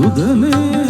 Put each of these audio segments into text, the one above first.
Sudan'ı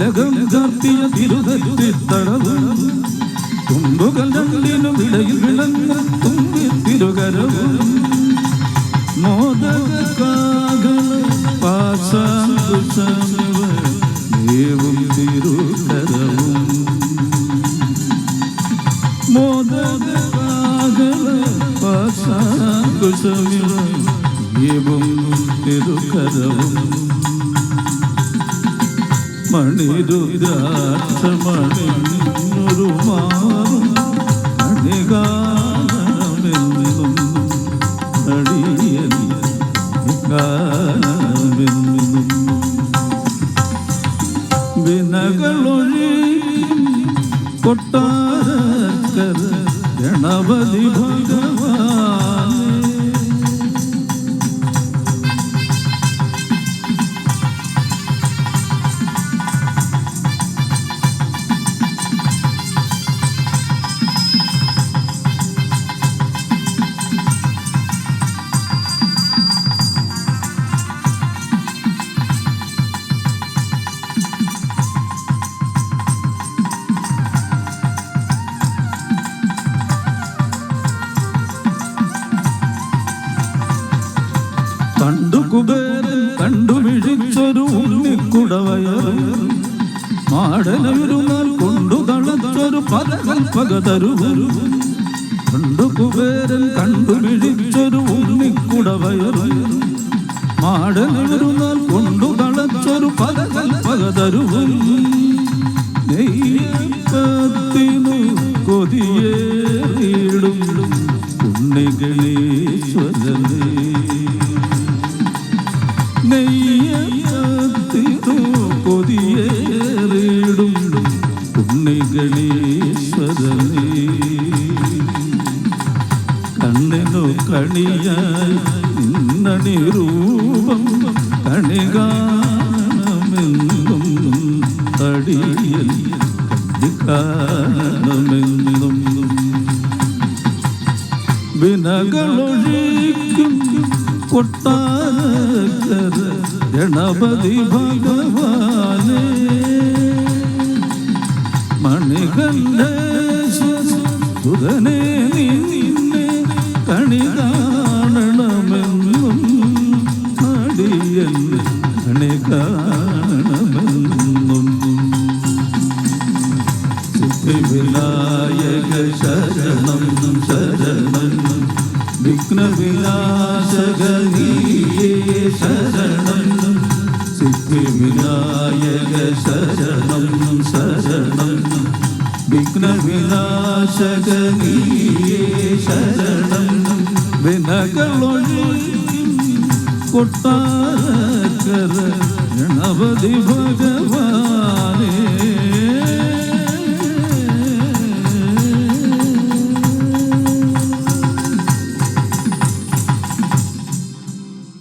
തങ്കവക ചാർത്തിയ തിരുതറ്റി തടവും തുമ്പുകൾ രണ്ടിനും ഇടയിൽ വിളങ്ങ തുമ്പി തിരുകരവും മോദക കാകള പാശാങ്കുശമവ ദേവും തിരുകരവും. മോദകാകള പാശാങ്കുശമിവും തിരുകരവും. മണിരുദ്രാക്ഷമണിഞ്ഞൊരു മാറും. മണികാരമെന്നും അടിയൻ ഗാനമെന്നും വിനകളൊഴി കൊട്ടാരക്കര ഗണപതി ഭഗവാനേ കുബേരൻ കണ്ടുമിഴിച്ചൊരു ഉണ്ണിക്കുടവയറും. മാടനൊരുനാൾ കൊണ്ടു തളച്ചൊരു പരകൽപ്പകതരുവരും കണ്ടു കുബേരൻ കണ്ടു മിഴിച്ചൊരു ഉണ്ണിക്കുടവയറും. മാടനൊരുനാൾ കൊണ്ടു തളച്ചൊരു പരകൽപ്പകതരുവും. കണ്ണിനു കണിയായി നിന്നണി രൂപം കണികാണമെന്നും തടിയൽ കണ്ടിക്കാണമെന്നും വിനകളൊഴിക്കും കൊട്ടാരക്കര ഗണപതി ഭഗവാനേ. മണികണ്ഠേശ്വര ശരണം വിനകളൊഴിക്കും കൊട്ടാരക്കര ഗണപതി ഭഗവാനേ